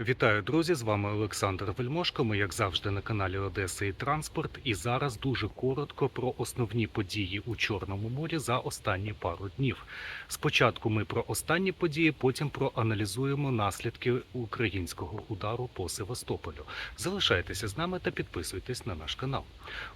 Вітаю, друзі! З вами Олександр Вельмошко. Ми, як завжди, на каналі Одеса і Транспорт. І зараз дуже коротко про основні події у Чорному морі за останні пару днів. Спочатку ми про останні події, потім проаналізуємо наслідки українського удару по Севастополю. Залишайтеся з нами та підписуйтесь на наш канал.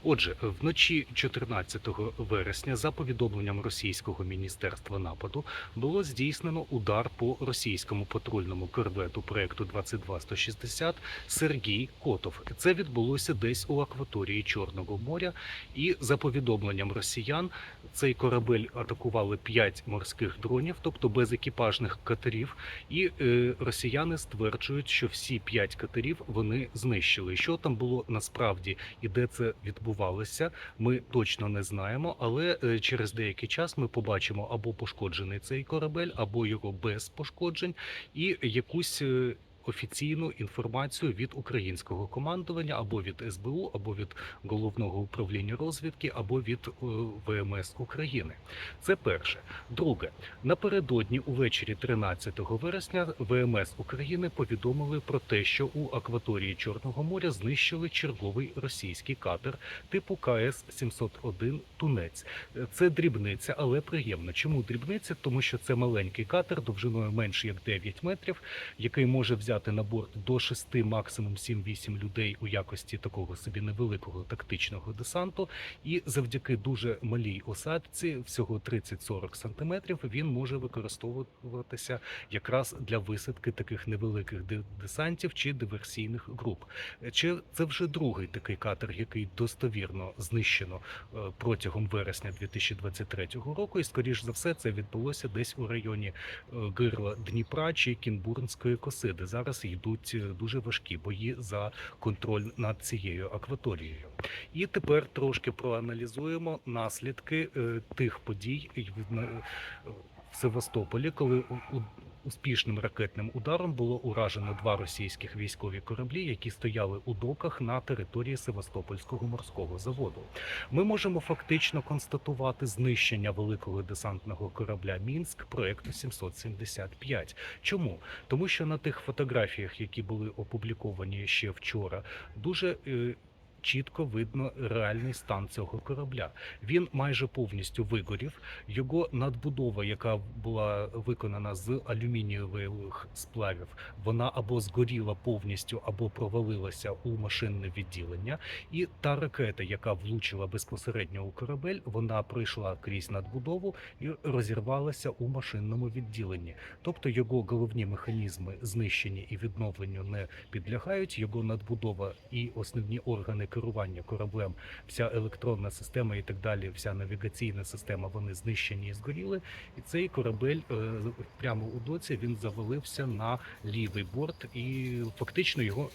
Отже, вночі 14 вересня, за повідомленням російського міністерства нападу, було здійснено удар по російському патрульному корвету проекту 22160 Сергій Котов. Це відбулося десь у акваторії Чорного моря. І за повідомленням росіян, цей корабель атакували 5 морських дронів, тобто безекіпажних катерів. І е, росіяни стверджують, що всі 5 катерів вони знищили. Що там було насправді і де це відбувалося, ми точно не знаємо. Але е, через деякий час ми побачимо або пошкоджений цей корабель, або його без пошкоджень, і якусь. Офіційну інформацію від українського командування або від СБУ, або від головного управління розвідки, або від е, ВМС України. Це перше. Друге, напередодні увечері 13 вересня ВМС України повідомили про те, що у акваторії Чорного моря знищили черговий російський катер типу КС 701 Тунець. Е, Це дрібниця, але приємна. Чому дрібниця? Тому що це маленький катер довжиною менше як 9 метрів, який може взяти на борт до 6, максимум 7-8 людей у якості такого собі невеликого тактичного десанту. І завдяки дуже малій осадці, всього 30-40 сантиметрів, він може використовуватися якраз для висадки таких невеликих де- десантів чи диверсійних груп. Чи це вже другий такий катер, який достовірно знищено е, протягом вересня 2023 року, і скоріш за все це відбулося десь у районі е, гирла Дніпра чи Кінбурнської коси, де зараз йдуть е, дуже важкі бої за контроль над цією акваторією. І тепер трошки проаналізуємо наслідки е, тих подій в- е, Севастополі, коли успішним ракетним ударом було уражено два російських військові кораблі, які стояли у доках на території Севастопольського морського заводу. Ми можемо фактично констатувати знищення великого десантного корабля Мінськ проекту 775. Чому? Тому що на тих фотографіях, які були опубліковані ще вчора, дуже е, чітко видно реальний стан цього корабля. Він майже повністю вигорів. Його надбудова, яка була виконана з алюмінієвих сплавів, вона або згоріла повністю, або провалилася у машинне відділення. І та ракета, яка влучила безпосередньо у корабель, вона пройшла крізь надбудову і розірвалася у машинному відділенні. Тобто його головні механізми знищені і відновленню не підлягають. Його надбудова і основні органи керування кораблем, вся електронна система і так далі, вся навігаційна система, вони знищені і згоріли. І цей корабель е, прямо у доці він завалився на лівий борт, і фактично його.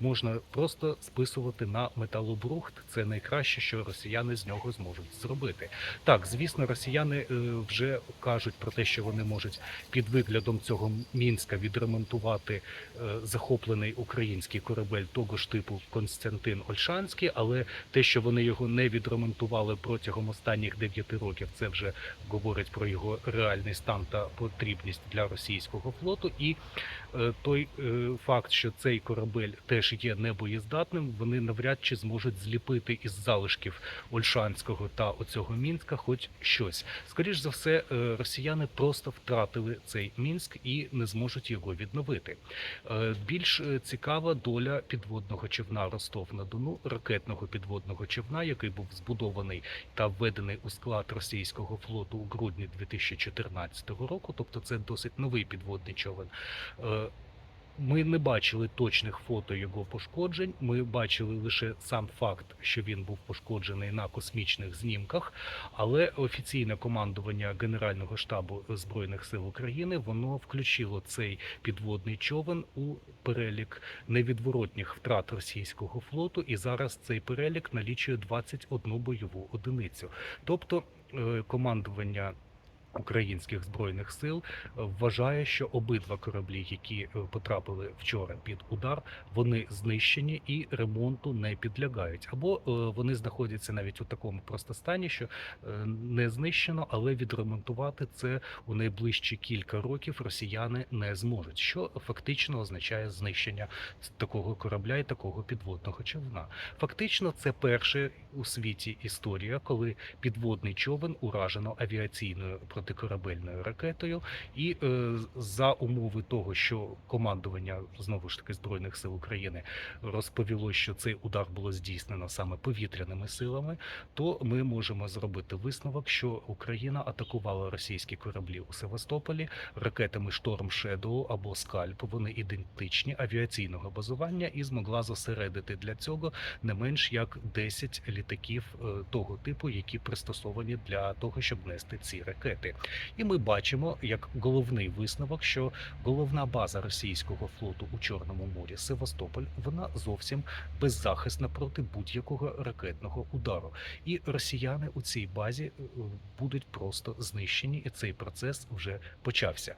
Можна просто списувати на металобрухт. Це найкраще, що росіяни з нього зможуть зробити. Так, звісно, росіяни е, вже кажуть про те, що вони можуть під виглядом цього мінська відремонтувати е, захоплений український корабель того ж типу Константин Ольшанський, але те, що вони його не відремонтували протягом останніх 9 років, це вже говорить про його реальний стан та потрібність для російського флоту. І е, той факт, що цей корабель теж є небоєздатним, вони навряд чи зможуть зліпити із залишків Ольшанського та оцього Мінська хоч щось. Скоріш за все, е, росіяни просто втратили цей Мінськ і не зможуть його відновити. Е, Більш е, цікава доля підводного човна Ростов на Дону, ракетного підводного човна, який був збудований та введений у склад російського флоту у грудні 2014 року. Тобто, це досить новий підводний човен. Ми не бачили точних фото його пошкоджень. Ми бачили лише сам факт, що він був пошкоджений на космічних знімках. Але офіційне командування Генерального штабу збройних сил України воно включило цей підводний човен у перелік невідворотніх втрат російського флоту, і зараз цей перелік налічує 21 бойову одиницю. Тобто е, командування українських збройних сил вважає, що обидва кораблі, які е, потрапили вчора під удар, вони знищені і ремонту не підлягають, або е, вони знаходяться навіть у такому просто стані, що е, не знищено, але відремонтувати це у найближчі кілька років росіяни не зможуть, що фактично означає знищення такого корабля і такого підводного човна. Фактично, це перша у світі історія, коли підводний човен уражено авіаційною протикорабельною ракетою, і е, за умови того, що командування знову ж таки збройних сил України розповіло, що цей удар було здійснено саме повітряними силами, то ми можемо зробити висновок, що Україна атакувала російські кораблі у Севастополі ракетами Шторм Shadow або Скальп. Вони ідентичні авіаційного базування і змогла зосередити для цього не менш як 10 літаків е, того типу, які пристосовані для того, щоб нести ці ракети. І ми бачимо як головний висновок, що головна база російського флоту у Чорному морі Севастополь вона зовсім беззахисна проти будь-якого ракетного удару. І росіяни у цій базі е, будуть просто знищені, і цей процес вже почався.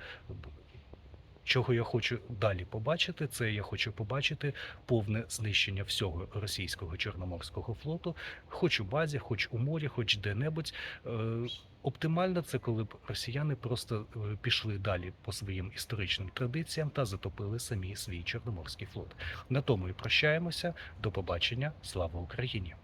Чого я хочу далі побачити, це я хочу побачити повне знищення всього російського чорноморського флоту, хоч у базі, хоч у морі, хоч де-небудь. Е, Оптимально це коли б росіяни просто е, пішли далі по своїм історичним традиціям та затопили самі свій чорноморський флот. На тому і прощаємося. До побачення. Слава Україні!